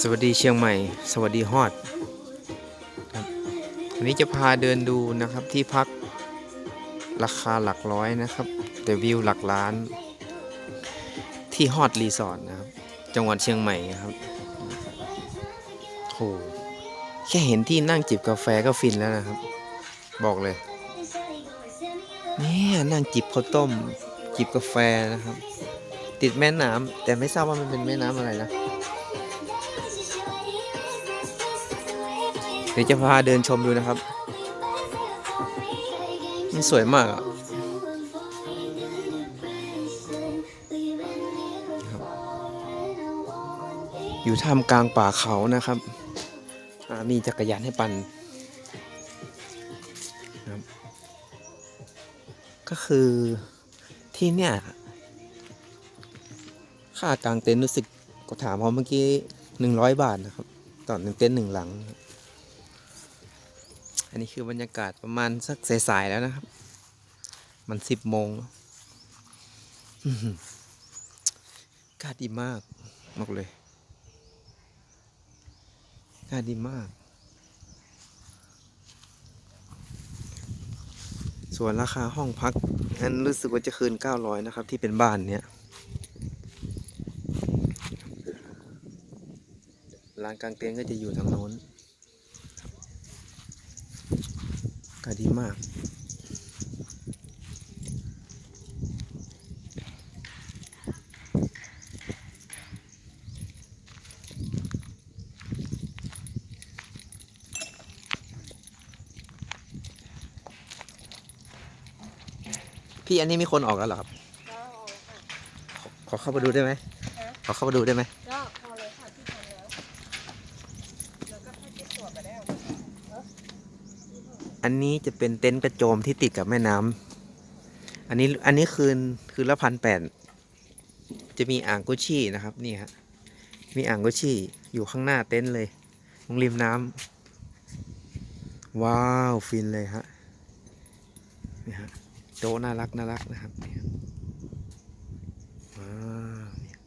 สวัสดีเชียงใหม่ สวัสดีฮอดครับวันนี้จะพาเดินดูนะครับที่พักราคาหลักร้อยนะครับ แต่วิวหลักล้าน ที่ฮอดรีสอร์ทนะครับ จังหวัดเชียงใหม่ครับโหแค่เห็นที่นั่งจิบกาแฟก็ฟินแล้วนะครับ บอกเลยเนี่ยนั่งจิบข้าวต้ม จิบกาแฟนะครับ ติดแม่น้ำแต่ไม่ทราบว่ามันเป็นแม่น้ำอะไรนะ เดี๋ยวจะพาเดินชมดูนะครับ มันสวยมากอะครับอยู่ท่ามกลางป่าเขานะครับ มีจักรยานให้ปั่นครับ ก็คือที่เนี่ยค่ากลางเต็นท์รู้สึกก็ถามเขาเมื่อกี้หนึ่งร้อยบาทนะครับ ต่อหนึ่งเต็นท์หนึ่งหลัง อันนี้คือบรรยากาศประมาณสักสายๆแล้วนะครับ มันสิบโมงอากาศดีมากบอกเลยอากาศดีมาก ส่วนราคาห้องพักอันรู้สึกว่าจะคืน 900 นะครับ ที่เป็นบ้านเนี้ยลานกลางเต็นท์ก็จะอยู่ทางโน้น อากาศดีมาก พี่อันนี้มีคนออกแล้วเหรอครับก็เอาค่ะขอขอเข้ามาดูได้ไหมฮะขอเข้ามาดูได้ไหม ก็พอเลยค่ะที่ทำแล้วแล้วก็ให้ที่ตรวจไปแล้ว อันนี้จะเป็นเต็นท์กระโจมที่ติดกับแม่น้ำอันนี้อันนี้คืนคืนละพันแปดจะมีอ่างกุชชี่นะครับนี่ฮะมีอ่างกุชชี่อยู่ข้างหน้าเต็นท์เลยตรงริมน้ำว้าวฟินเลยฮะนี่ฮะโต๊ะน่ารักน่ารักนะครับนี่ฮะว้าวเนี่ย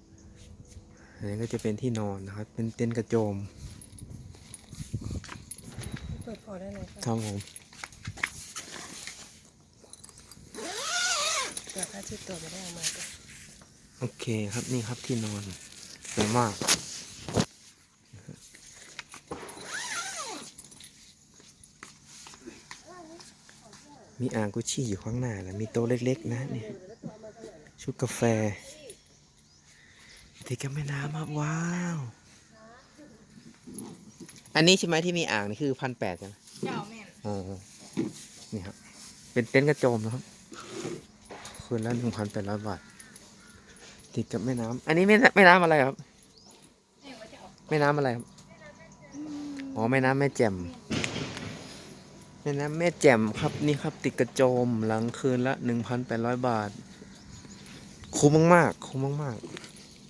อันนี้ก็จะเป็นที่นอนนะครับ เป็นเต็นท์กระโจมเปิดพอได้เลยค่ะครับผม เดี๋ยวถ้าที่ตรวจไม่ได้เอามาจ้ะโอเคครับนี่ครับที่นอนสวยมากมีอ่างกุชชี่อยู่ข้างหน้าแล้วมีโต๊ะเล็ก ๆ นะเนี่ยชุดกาแฟติดกับแม่น้ำครับว้าว อันนี้ใช่ไหมที่มีอ่างนี่คือพันแปดใช่ไหมเจ้าแม่นอ๋อนี่ครับ เป็นเต็นท์กระโจมนะครับ คืนละหนึ่งพันแปดร้อยบาท ติดกับแม่น้ำ อันนี้แม่น้ำแม่น้ำอะไรครับ แม่น้ำอะไรครับ อ๋อแม่น้ำแม่แจ่ม แม่น้ำแม่แจ่มครับนี่ครับ ติดกระโจมหลังคืนละหนึ่งพันแปดร้อยบาท คุ้มมากๆ คุ้มมาก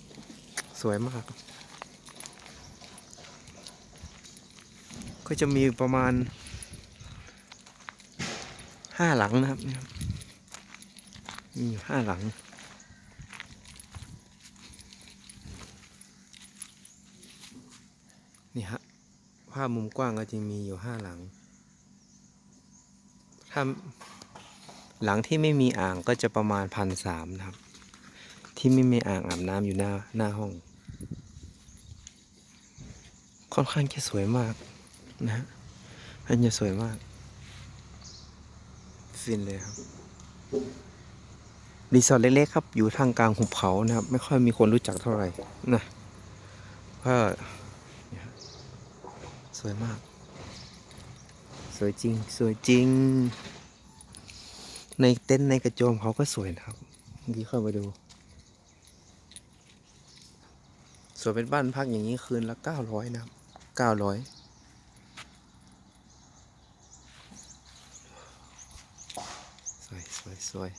ๆ สวยมาก ก็จะมีประมาณห้าหลังนะครับ มีห้าหลัง นี่ฮะภาพมุมกว้างก็จะมีอยู่ห้าหลัง ถ้าหลังที่ไม่มีอ่างก็จะประมาณพันสามนะครับ ที่ไม่มีอ่างอาบน้ำอยู่หน้าหน้าห้อง ค่อนข้างจะสวยมากนะฮะมันจะสวยมากฟินเลยครับ รีสอร์ทเล็กๆครับ อยู่ทางกลางหุบเขานะครับ ไม่ค่อยมีคนรู้จักเท่าไหร่นะก็สวยมาก สวยจริง สวยจริง ในเต็นท์ในกระโจมเขาก็สวยนะครับเมื่อกี้เข้าไปดู สวยเป็นบ้านพักอย่างนี้คืนละเก้าร้อยนะครับเก้าร้อยสวยสวยสวย